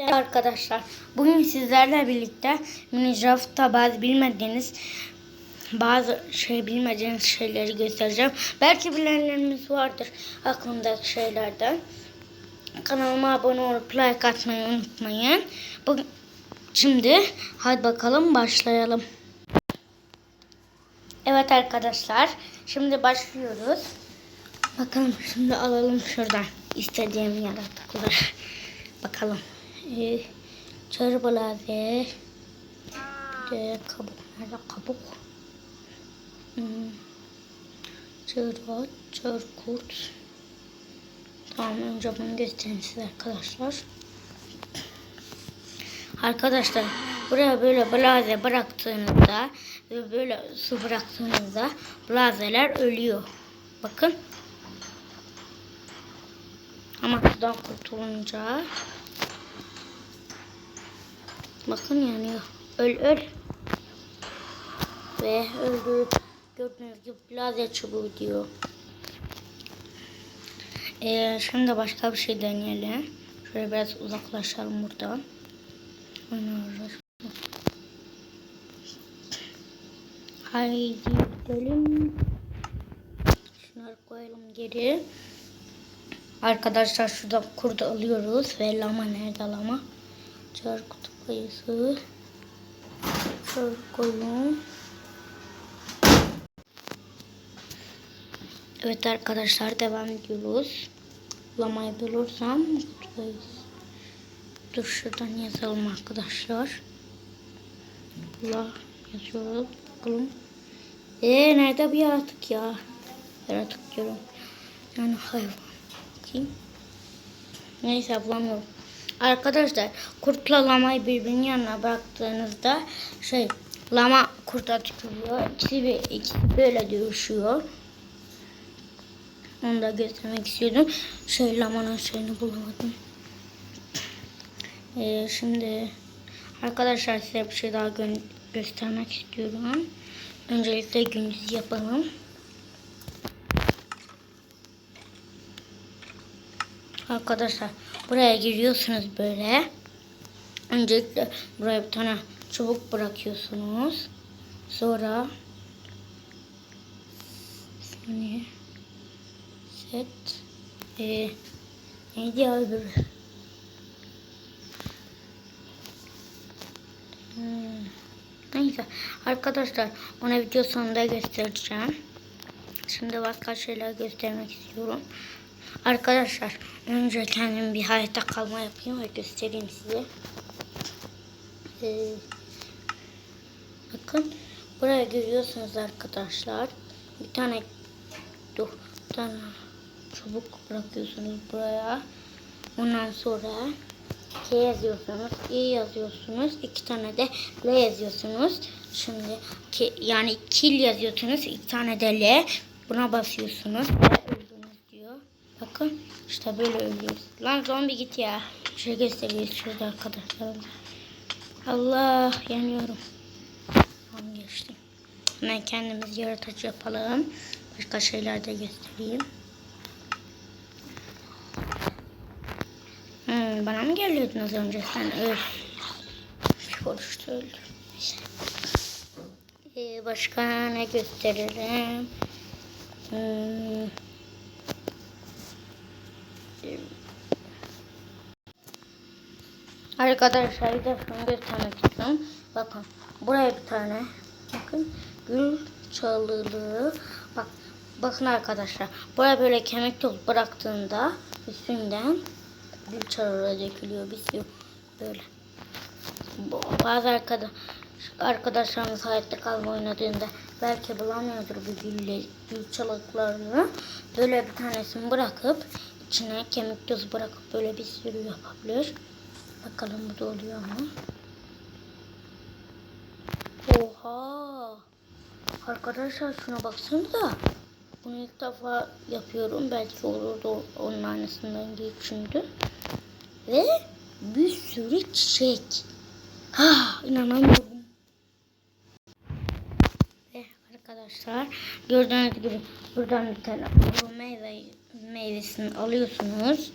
Merhaba Arkadaşlar bugün sizlerle birlikte Minecraft'ta bazı bilmediğiniz bazı şey bilmediğiniz şeyleri göstereceğim. Belki bilenlerimiz vardır aklımdaki şeylerden. Kanalıma abone olup like atmayı unutmayın. Bugün, şimdi hadi bakalım başlayalım. Evet arkadaşlar şimdi başlıyoruz. Bakalım şimdi alalım şuradan istediğim yaratıkları. Bakalım. Ee, Çörbalaze. De kabuk. Nerede kabuk? Hmm. Çırvat, çörkurt. Tamam önce bunu göstereyim size arkadaşlar. Arkadaşlar buraya böyle blaze bıraktığınızda ve böyle su bıraktığınızda blazeler ölüyor. Bakın. Ama sudan kurtulunca bakın yanıyor. Öl öl. Ve öldü. Gördüğünüz gibi blaze çubuğu diyor. Ee, şimdi başka bir şey deneyelim. Şöyle biraz uzaklaşalım buradan. Oynuyoruz. Haydi gidelim. Şunları koyalım geri. Arkadaşlar şurada kurdu alıyoruz ve lama nerede lama? Çar kutu kayısı. Şöyle koyun. Evet arkadaşlar devam ediyoruz. Lamayı bulursam kutu Dur şuradan yazalım arkadaşlar. La yazıyoruz. Bakalım. Eee nerede bir yaratık ya? Yaratık diyorum. Yani hayvan. Bakayım. Neyse bulamıyorum. Arkadaşlar kurtla lamayı birbirinin yanına bıraktığınızda şey lama kurta tükürüyor. İkisi, bir, ikisi böyle dövüşüyor. Onu da göstermek istiyordum. Şey lamanın şeyini bulamadım. Ee, şimdi arkadaşlar size bir şey daha gö göstermek istiyorum. Öncelikle gündüz yapalım. Arkadaşlar buraya giriyorsunuz böyle. Öncelikle buraya bir tane çubuk bırakıyorsunuz. Sonra saniye set ee, neydi ya öbürü? Hmm. Neyse arkadaşlar ona video sonunda göstereceğim. Şimdi başka şeyler göstermek istiyorum. Arkadaşlar önce kendim bir hayatta kalma yapayım ve göstereyim size. Ee, bakın buraya görüyorsunuz arkadaşlar. Bir tane dur, tane çubuk bırakıyorsunuz buraya. Ondan sonra K yazıyorsunuz, I yazıyorsunuz, iki tane de L yazıyorsunuz. Şimdi ki, yani kill yazıyorsunuz, iki tane de L. Buna basıyorsunuz. Bakın işte böyle ölüyoruz. Lan zombi git ya. Şey gösteriyoruz şurada arkadaşlar. Allah yanıyorum. Tamam geçtim. Hemen kendimiz yaratıcı yapalım. Başka şeyler de göstereyim. Hmm, bana mı geliyordun az önce sen öl. Konuştu öldü. Ee, başka ne gösteririm? Hmm. Arkadaşlar bir de şunu göstermek istiyorum. Bakın buraya bir tane bakın gül çalılığı bak bakın arkadaşlar buraya böyle kemik toz bıraktığında üstünden gül çalılığı dökülüyor sürü böyle. Bazı arkadaş arkadaşlarımız hayatta kalma oynadığında belki bulamıyordur bu gül, gül çalıklarını. Böyle bir tanesini bırakıp içine kemik tozu bırakıp böyle bir sürü yapabilir. Bakalım bu da oluyor mu? Oha! Arkadaşlar şuna baksanıza. Bunu ilk defa yapıyorum. Belki olur da onun aynısından geçiyordu. Ve bir sürü çiçek. Ha, inanamıyorum. Ve arkadaşlar gördüğünüz gibi buradan bir tane meyve, meyvesini alıyorsunuz.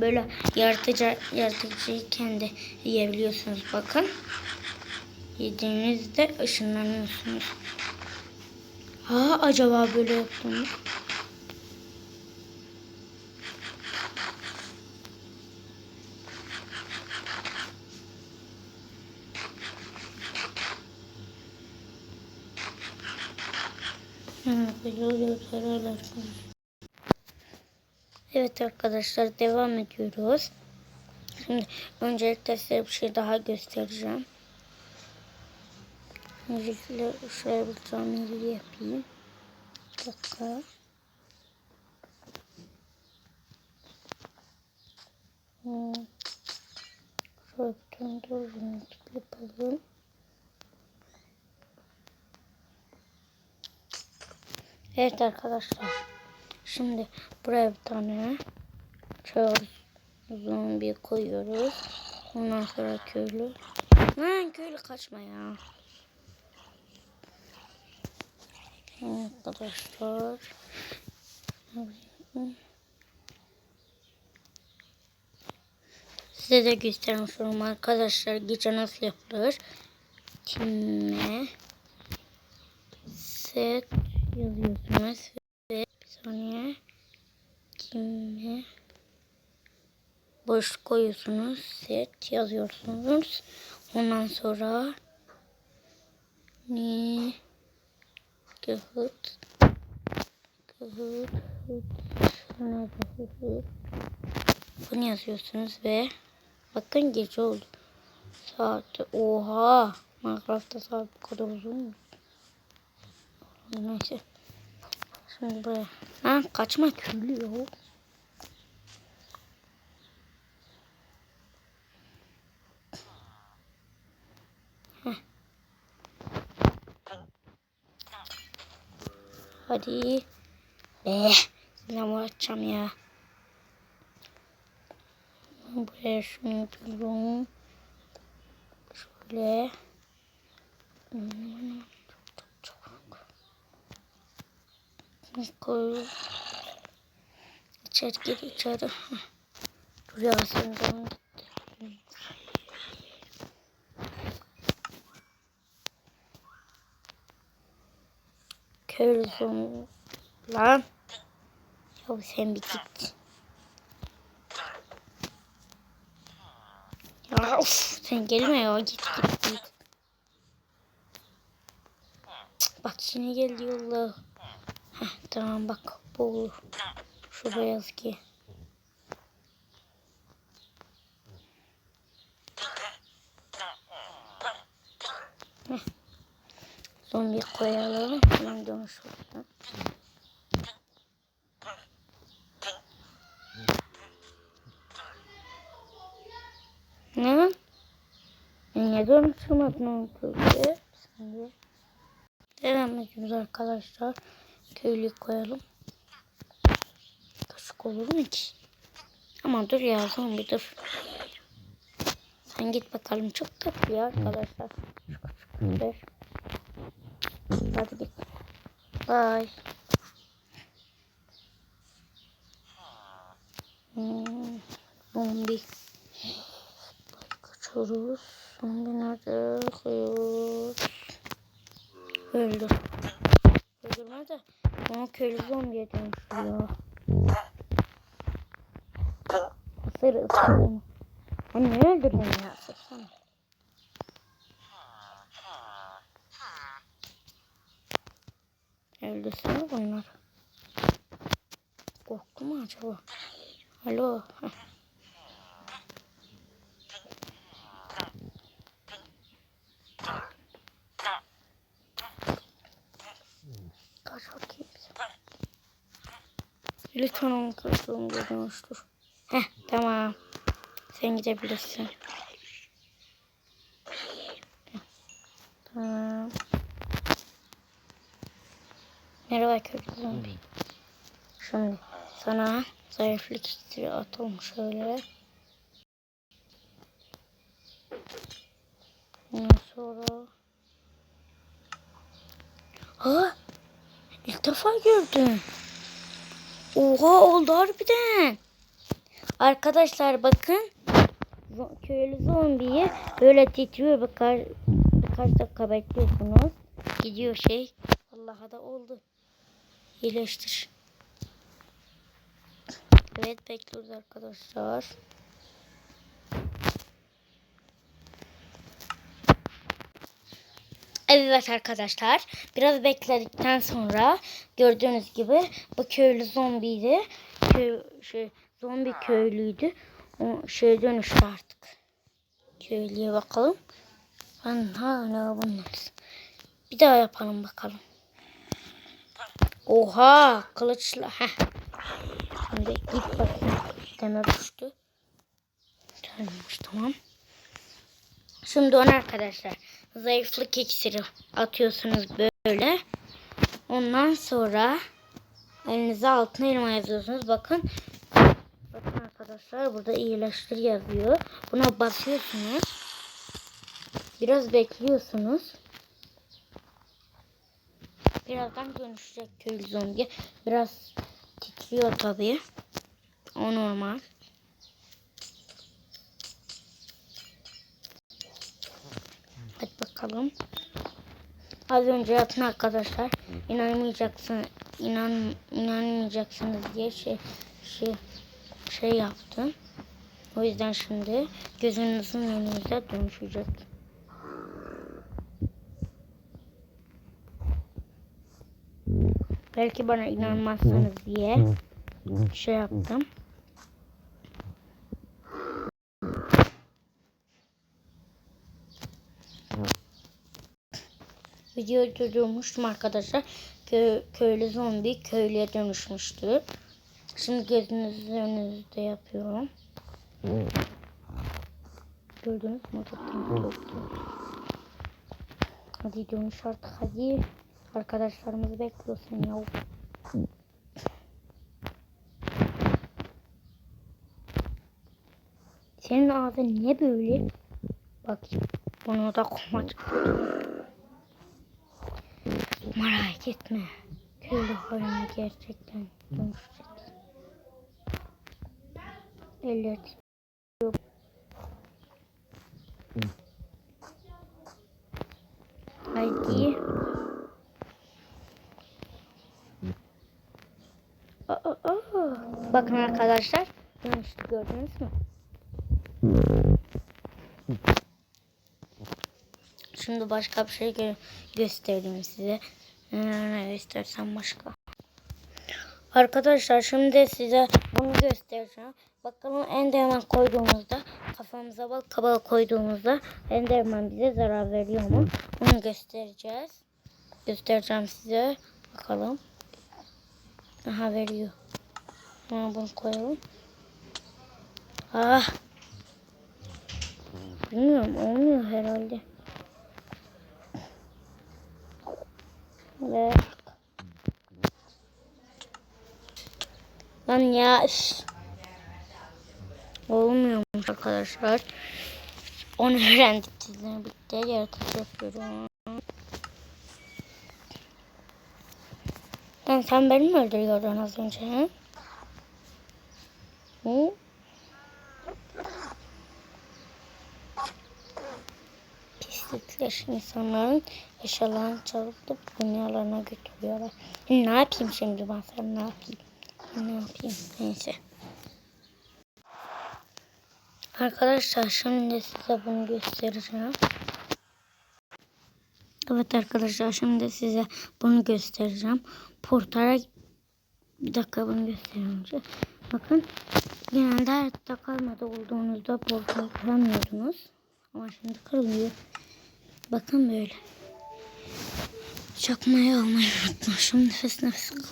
Böyle yaratıcı, yaratıcıyken de yiyebiliyorsunuz bakın. Yediğinizde ışınlanıyorsunuz. Ha acaba böyle yaptım? Hı, böyle oluyor herhalde. Evet arkadaşlar devam ediyoruz. Şimdi öncelikle size bir şey daha göstereceğim. Öncelikle şöyle bir tamiri yapayım. Bir dakika. Hmm. Şöyle bir tane yapalım. Evet arkadaşlar. Şimdi buraya bir tane çağır zombi koyuyoruz. Ondan sonra köylü. Lan köylü kaçma ya. Arkadaşlar. Size de göstermiş arkadaşlar. Gece nasıl yapılır? Kime set yazıyorsunuz bir saniye kime boş koyuyorsunuz set yazıyorsunuz. Ondan sonra ni kağıt. Kağıt. Nerede kağıt bunu yazıyorsunuz ve bakın gece oldu. Saat oha! Minecraft'ta saat bu kadar uzun mu? Neyse. Şimdi buraya. Ha kaçma köylü. Heh. Hadi. Be. Ne uğraşacağım ya. Buraya şunu yapıyorum. Şöyle. Hmm. Koy. İçeri gir içeri. Dur ya sen zaman gitti. Köylü son lan. Ya sen bir git. Ya of sen gelme ya git git git. Bak yine geldi yolla. Heh, tamam bak bu olur. Şu beyaz ki. Heh. Zombi koyalım. Hemen dönüş olsun. Ne? Dönüştürmedin onu köylüye? Şimdi devam ediyoruz arkadaşlar. Köylüyü koyalım. Kaşık olur mu ki? Ama dur ya zombi dur. Sen git bakalım çok tatlı ya arkadaşlar. Ver. Hadi git. Bye. Hmm, zombi. Kaçıyoruz. Zombi nerede? Koyuyoruz. Öldür. Öldürme de onu köylü zombiye dönüştürüyor. Isır ısır onu. Hani ne öldürdün ya? Isırsana. Öldürsene bunlar. Korktu mu acaba? Alo. Heh. Kaç bakayım. Lütfen onu kırdığım dönüştür. Heh tamam. Sen gidebilirsin. Heh, Tamam. Merhaba köylü zombi. Şimdi sana zayıflık iksiri atalım şöyle. Ondan sonra... Ha! İlk defa gördüm. Oha oldu harbiden. Arkadaşlar bakın. Köylü zombiyi böyle titriyor. Bakar, birkaç dakika bekliyorsunuz. Gidiyor şey. Allah'a da oldu. İyileştir. Evet bekliyoruz arkadaşlar. Evet arkadaşlar biraz bekledikten sonra gördüğünüz gibi bu köylü zombiydi. Kö şey, zombi köylüydü. O şey dönüştü artık. Köylüye bakalım. Ben hala bunlar. Bir daha yapalım bakalım. Oha kılıçla. Heh. Şimdi git bakayım. Demir düştü. Dönmüş tamam. Şimdi onu arkadaşlar zayıflık iksiri atıyorsunuz böyle. Ondan sonra elinize altına elma yazıyorsunuz. Bakın. Bakın arkadaşlar burada iyileştir yazıyor. Buna basıyorsunuz. Biraz bekliyorsunuz. Birazdan dönüşecek köylü zombi. Biraz titriyor tabii. O normal. Hadi bakalım. Az önce yatın arkadaşlar. İnanmayacaksın, inan, inanmayacaksınız diye şey şey şey yaptım. O yüzden şimdi gözünüzün önünüze dönüşecek. Belki bana inanmazsanız diye şey yaptım. Videoyu durdurmuştum arkadaşlar. Kö köylü zombi köylüye dönüşmüştü. Şimdi gözünüzün önünüzde yapıyorum. Gördünüz mü? Hadi dönüş artık hadi. Arkadaşlarımız bekliyor seni ya. Senin ağzın niye böyle? Bak bunu da komaç. Merak etme. Köylü haline gerçekten dönüşecek. Titriyor. Haydi. Aa, aa. Bakın arkadaşlar. Dönüştü gördünüz mü? Şimdi başka bir şey gö göstereyim size. Ee, Ne göstersem başka. Arkadaşlar şimdi size bunu göstereceğim. Bakalım Enderman koyduğumuzda kafamıza bal kabağı koyduğumuzda Enderman bize zarar veriyor mu? Bunu göstereceğiz. Göstereceğim size. Bakalım. Aha veriyor. Ha, bunu koyalım. Ah. Bilmiyorum olmuyor herhalde. Ve Lan ya. Olmuyormuş arkadaşlar. Onu öğrendik sizden birlikte yaratıcı yapıyorum. Lan sen beni mi öldürüyordun az önce? He? Hı? Pislikler insanların eşyalarını çalıp dünyalarına götürüyorlar. Ne yapayım şimdi ben sana ne yapayım? Ne yapayım? Neyse. Arkadaşlar şimdi size bunu göstereceğim. Evet arkadaşlar şimdi size bunu göstereceğim. Portara bir dakika bunu göstereyim önce. Bakın genelde hayatta kalmada olduğunuzda portal kuramıyordunuz. Ama şimdi kırılıyor. Bakın böyle. Çakmayı almayı unutmuşum. Nefes nefes kaldım.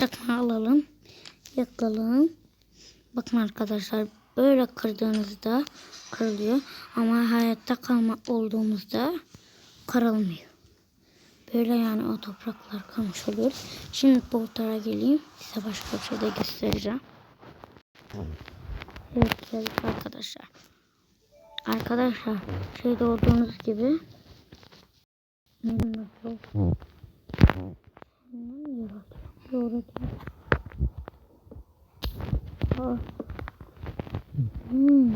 Çakma alalım. Yakalım. Bakın arkadaşlar böyle kırdığınızda kırılıyor. Ama hayatta kalma olduğumuzda kırılmıyor. Böyle yani o topraklar kalmış oluyor. Şimdi portara geleyim. Size başka bir şey de göstereceğim. Evet geldik arkadaşlar. Arkadaşlar şeyde olduğunuz gibi Hmm.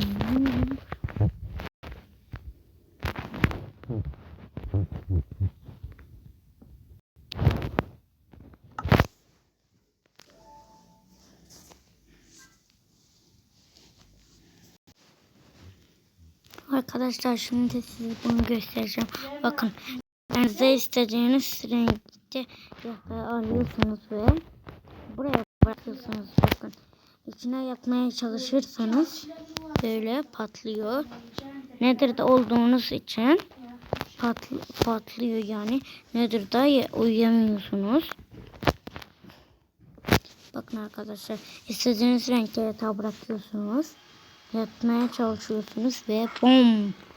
Arkadaşlar şimdi size bunu göstereceğim. Bakın size istediğiniz renkte yakayı alıyorsunuz ve buraya bırakıyorsunuz. Bakın içine yakmaya çalışırsanız böyle patlıyor. Nedir de olduğunuz için patl patlıyor yani. Nedir da uyuyamıyorsunuz. Bakın arkadaşlar istediğiniz renkte yatağa bırakıyorsunuz. Yatmaya çalışıyorsunuz ve bom